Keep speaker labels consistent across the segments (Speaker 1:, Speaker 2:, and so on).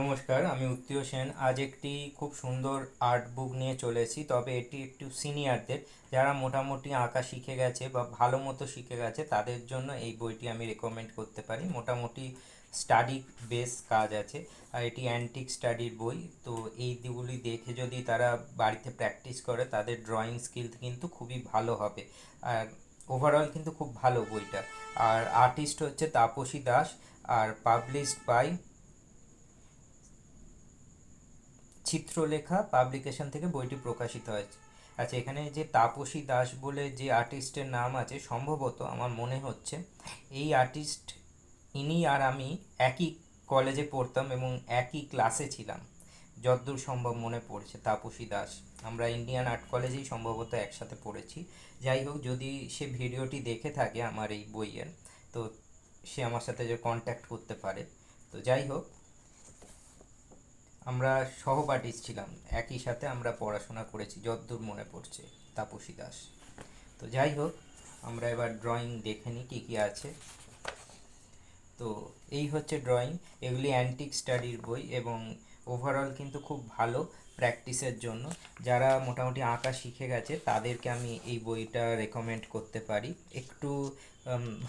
Speaker 1: নমস্কার, আমি উত্তীয় সেন। আজ একটি খুব সুন্দর আর্ট বুক নিয়ে চলেছি তবে এটি একটু সিনিয়রদের যারা মোটামুটি আঁকা শিখে গেছে বা ভালো মতো শিখে গেছে, তাদের জন্য এই বইটি আমি রেকমেন্ড করতে পারি। মোটামুটি স্টাডি বেস কাজ আছে, আর এটি অ্যান্টিক স্টাডির বই। তো এই দিকগুলি দেখে যদি তারা বাড়িতে প্র্যাকটিস করে, তাদের ড্রয়িং স্কিল কিন্তু খুবই ভালো হবে। আর ওভারঅল কিন্তু খুব ভালো বইটা। আর আর্টিস্ট হচ্ছে তাপসী দাস, আর পাবলিশড বাই চিত্রলেখা পাবলিকেশন থেকে বইটি প্রকাশিত হয়েছে। আচ্ছা এখানে যে তাপসী দাস বলে যে আর্টিস্টের নাম আছে, সম্ভবত আমার মনে হচ্ছে এই আর্টিস্ট ইনি আর আমি একই কলেজে পড়তাম এবং একই ক্লাসে ছিলাম। যতদূর সম্ভব মনে পড়ছে তাপসী দাস। আমরা ইন্ডিয়ান আর্ট কলেজেই সম্ভবত একসাথে পড়েছি। যাই হোক, যদি সে ভিডিওটি দেখে থাকে আমার এই বইয়ের, তো সে আমার সাথে যে কন্ট্যাক্ট করতে পারে। তো যাই হোক আমরা সহপাঠী ছিলাম, একই সাথে আমরা পড়াশোনা করেছি যতদূর মনে পড়ছে, তাপসী দাস। তো যাই হোক, আমরা এবার ড্রয়িং দেখে নিই কী কী আছে। তো এই হচ্ছে ড্রয়িং এগুলি অ্যান্টিক স্টাডির বই এবং ওভারঅল কিন্তু খুব ভালো। প্র্যাকটিসের জন্য। যারা মোটামুটি আঁকা শিখে গেছে, তাদেরকে আমি এই বইটা রেকমেন্ড করতে পারি। একটু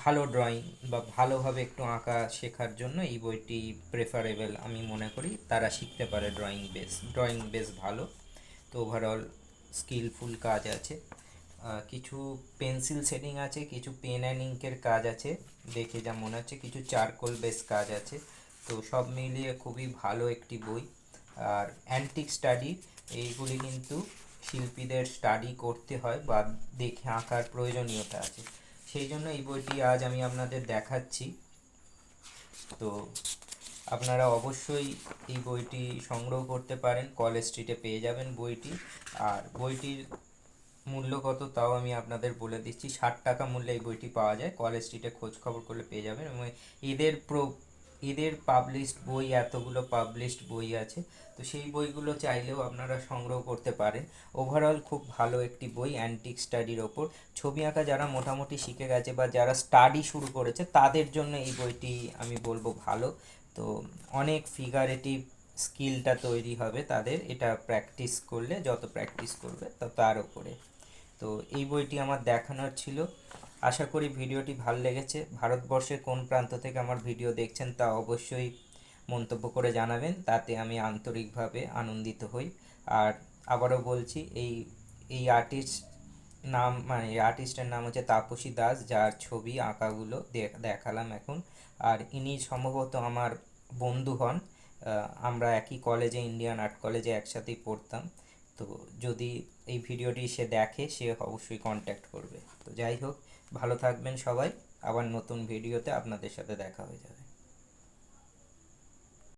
Speaker 1: ভালো ড্রয়িং বা ভালোভাবে একটু আঁকা শেখার জন্য এই বইটি প্রেফারেবল আমি মনে করি। তারা শিখতে পারে ড্রয়িং বেস ড্রয়িং বেস ভালো। তো ওভারঅল স্কিলফুল কাজ আছে। কিছু পেন্সিল শেডিং আছে, কিছু পেন অ্যান্ড ইঙ্কের কাজ আছে। দেখে যা মনে হচ্ছে, কিছু চারকোল বেস কাজ আছে। তো সব মিলিয়ে খুবই ভালো একটি বই। আর অ্যান্টিক স্টাডি এইগুলি কিন্তু শিল্পীদের স্টাডি করতে হয় বা দেখে আঁকার প্রয়োজনীয়তা আছে। সেই জন্য এই বইটি আজ আমি আপনাদের দেখাচ্ছি। তো আপনারা অবশ্যই এই বইটি সংগ্রহ করতে পারেন, কলেজ স্ট্রিটে পেয়ে যাবেন বইটি। আর বইটির মূল্য কত তাও আমি আপনাদের বলে দিচ্ছি। ষাট টাকা মূল্যে এই বইটি পাওয়া যায়। কলেজ স্ট্রিটে খোঁজ খবর করলে পেয়ে যাবেন। এবং এদের প্রো এদের পাবলিশড বই, এতগুলো পাবলিশড বই আছে। তো সেই বইগুলো চাইলেও আপনারা সংগ্রহ করতে পারেন। ওভারঅল খুব ভালো একটি বই অ্যান্টিক স্টাডির ওপর। ছবি আঁকা যারা মোটামুটি শিখে গেছে বা যারা স্টাডি শুরু করেছে, তাদের জন্য এই বইটি আমি বলব ভালো। তো অনেক ফিগারেটিভ স্কিলটা তৈরি হবে তাদের। এটা প্র্যাকটিস করলে, যত প্র্যাকটিস করবে তত তার উপরে। তো এই বইটি আমার দেখানোর ছিল। আশা করি ভিডিওটি ভালো লেগেছে। ভারতবর্ষের কোন প্রান্ত থেকে আমার ভিডিও দেখছেন তা অবশ্যই মন্তব্য করে জানাবেন। তাতে আমি আন্তরিকভাবে আনন্দিত হই। আর আবারও বলছি, এই এই আর্টিস্ট নাম মানে এই আর্টিস্টের নাম হচ্ছে তাপসী দাস, যার ছবি, আঁকাগুলো দেখ- দেখালাম এখন। আর ইনি সম্ভবত আমার বন্ধু হন। আমরা একই কলেজে ইন্ডিয়ান আর্ট কলেজে একসাথেই পড়তাম। তো যদি এই ভিডিওটি সে দেখে, সে অবশ্যই কন্ট্যাক্ট করবে। তো যাই হোক ভালো থাকবেন সবাই। আবার নতুন ভিডিওতে আপনাদের সাথে দেখা হয়ে যাবে।